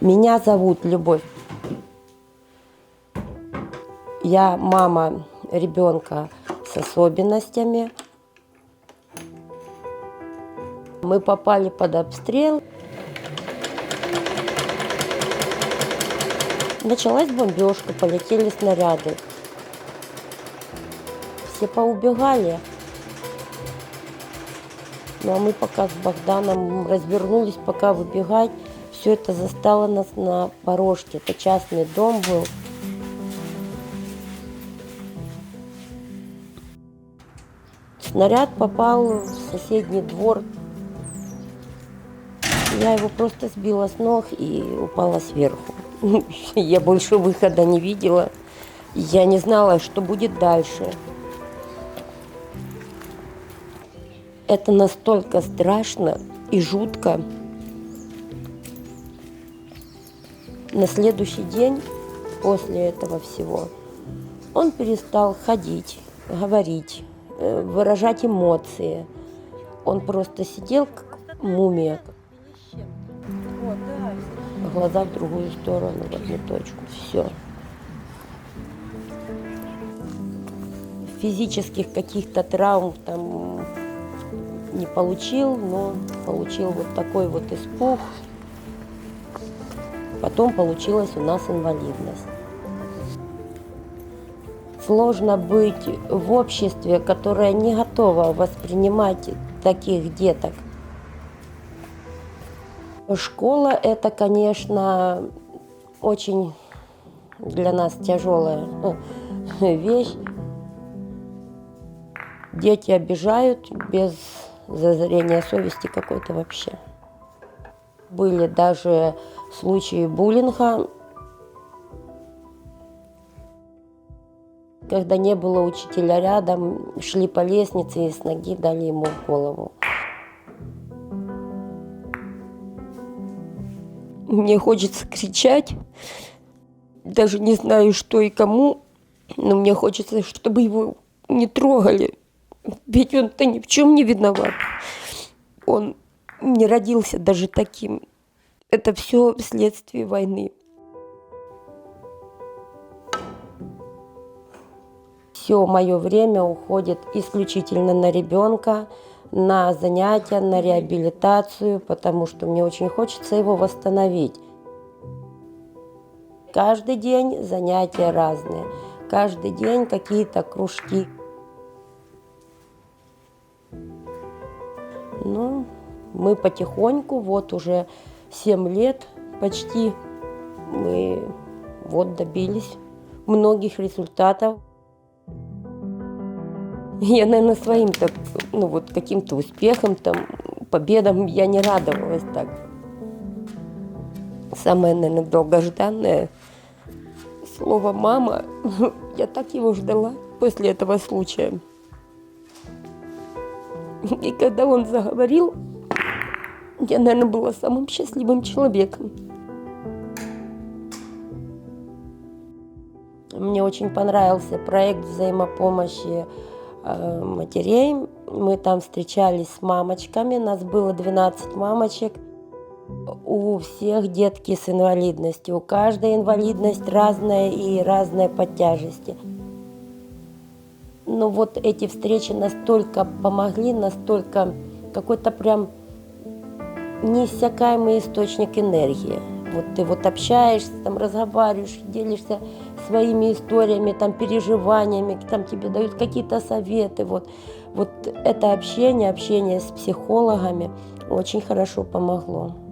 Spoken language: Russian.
Меня зовут Любовь. Я мама ребенка с особенностями. Мы попали под обстрел. Началась бомбежка, полетели снаряды. Все поубегали. Ну а мы пока с Богданом развернулись, пока выбегать, все это застало нас на порожке. Это частный дом был. Снаряд попал в соседний двор. Я его просто сбила с ног и упала сверху. Я больше выхода не видела. Я не знала, что будет дальше. Это настолько страшно и жутко. На следующий день после этого всего он перестал ходить, говорить, э, выражать эмоции. Он просто сидел как мумия, глаза в другую сторону, в одну точку. Все. Физических каких-то травм там не получил, но получил вот такой вот испуг. Потом получилась у нас инвалидность. Сложно быть в обществе, которое не готово воспринимать таких деток. Школа – это, конечно, очень для нас тяжелая вещь. Дети обижают без зазрения совести какой-то вообще. Были даже случаи буллинга, когда не было учителя рядом, шли по лестнице и с ноги дали ему в голову. Мне хочется кричать, даже не знаю, что и кому, но мне хочется, чтобы его не трогали. Ведь он-то ни в чем не виноват. Он не родился даже таким. Это все вследствие войны. Все мое время уходит исключительно на ребенка, на занятия, на реабилитацию, потому что мне очень хочется его восстановить. Каждый день занятия разные, каждый день какие-то кружки. Ну, мы потихоньку, вот уже 7 лет почти, мы вот добились многих результатов. Я, наверное, своим так, ну вот каким-то успехом, там, победам я не радовалась так. Самое, наверное, долгожданное слово «мама», я так его ждала после этого случая. И когда он заговорил, я, наверное, была самым счастливым человеком. Мне очень понравился проект взаимопомощи э, матерей. Мы там встречались с мамочками, нас было 12 мамочек. У всех детки с инвалидностью, у каждой инвалидность разная и разная по тяжести. Но вот эти встречи настолько помогли, настолько какой-то прям неиссякаемый источник энергии. Вот ты вот общаешься, там разговариваешь, делишься своими историями, там переживаниями, там тебе дают какие-то советы. Вот, вот это общение, общение с психологами очень хорошо помогло.